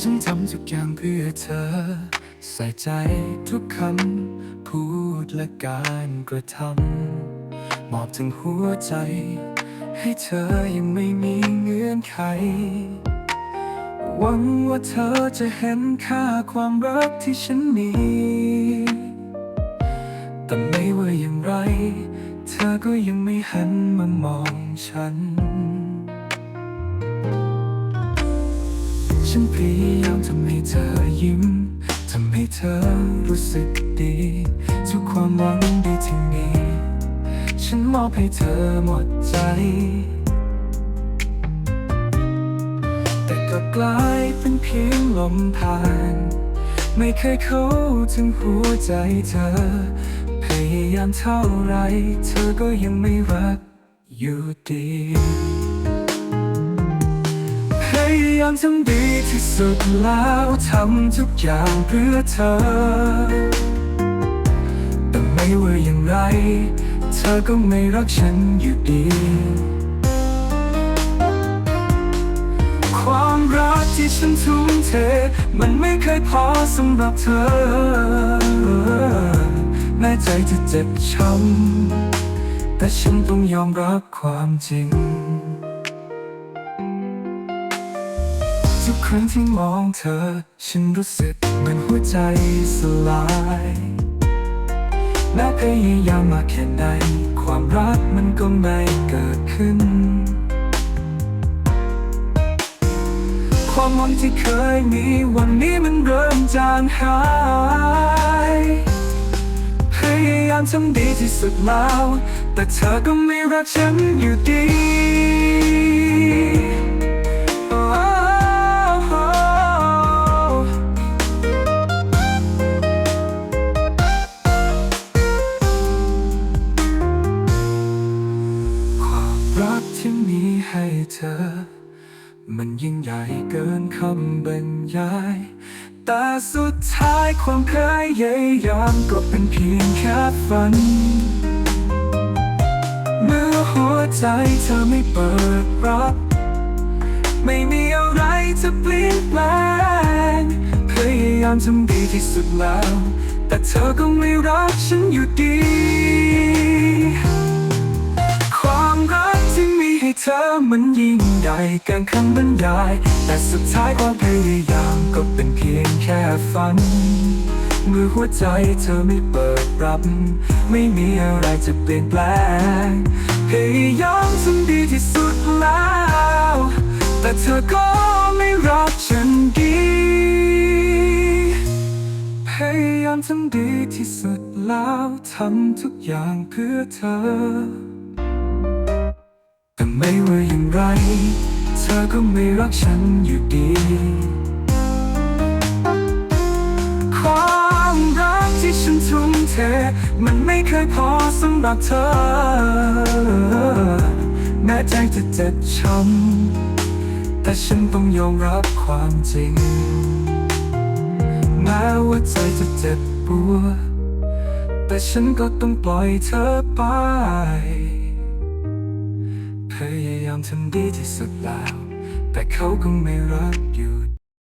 ฉันทำทุกอย่างเพื่อเธอ ใส่ใจทุกคำพูดและการกระทำมอบทั้งหัวใจ ให้เธอยังไม่มีเงื่อนไข หวังว่าเธอจะเห็นค่าความรักที่ฉันมี แต่ไม่ว่าอย่างไร เธอก็ยังไม่หันมามองฉัน ฉันพยายามทำให้เธอยิ้ม ทำให้เธอรู้สึกดี ทุกความหวังดีที่มี ฉันมอบให้เธอหมดใจ แต่ก็กลายเป็นเพียงลมผ่าน ไม่เคยเข้าถึงหัวใจเธอ พยายามเท่าไร เธอก็ยังไม่รักอยู่ดีามทำดีที่สุดแล้วทำทุกอย่างเพื่อเธอ แต่ไม่ว่าอย่างไร เธอก็ไม่รักฉันอยู่ดี ความรักที่ฉันทุ่มเท มันไม่เคยพอสำหรับเธอ แม้ใจจะเจ็บช้ำแต่ฉันต้องยอมรับความจริง ครั้งที่มองเธอ ฉันรู้สึกเหมือนหัวใจสลายแม้พยายามมาแค่ไหนความรักมันก็ไม่เกิดขึ้น ความหวังที่เคยมีวันนี้มันเริ่มจางหายพยายามทำดีที่สุดแล้ว แต่เธอก็ไม่รักฉันอยู่ดี ให้เธอ มันยิ่งใหญ่เกินคำบรรยาย แต่สุดท้ายความพยายามก็เป็นเพียงแค่ฝัน เมื่อหัวใจเธอไม่เปิดรับ ไม่มีอะไรจะเปลี่ยนแปลงพยายามทำดีที่สุดแล้ว แต่เธอก็ไม่รักฉันอยู่ดี เกินคำบรรยาย แต่สุดท้ายความพยายามก็เป็นเพียงแค่ฝัน เมื่อหัวใจเธอไม่เปิดรับ ไม่มีอะไรจะเปลี่ยนแปลง พยายามทำดีที่สุดแล้ว แต่เธอก็ไม่รักฉันดี พยายามทำดีที่สุดแล้วทำทุกอย่างเพื่อเธอแต่ไม่ว่าอย่างไร ธอก็ไม่รักฉันอยู่ดี ความรักที่ฉันทุ่มเท มันไม่เคยพอสำหรับเธอ แม้ใจจะเจ็บช้ำแต่ฉันต้องยอมรับความจริง แม้ว่าใจจะเจ็บปวดแต่ฉันก็ต้องปล่อยเธอไปามทำดีที่สุดแล้ว แต่เขาก็ไม่รักอยู่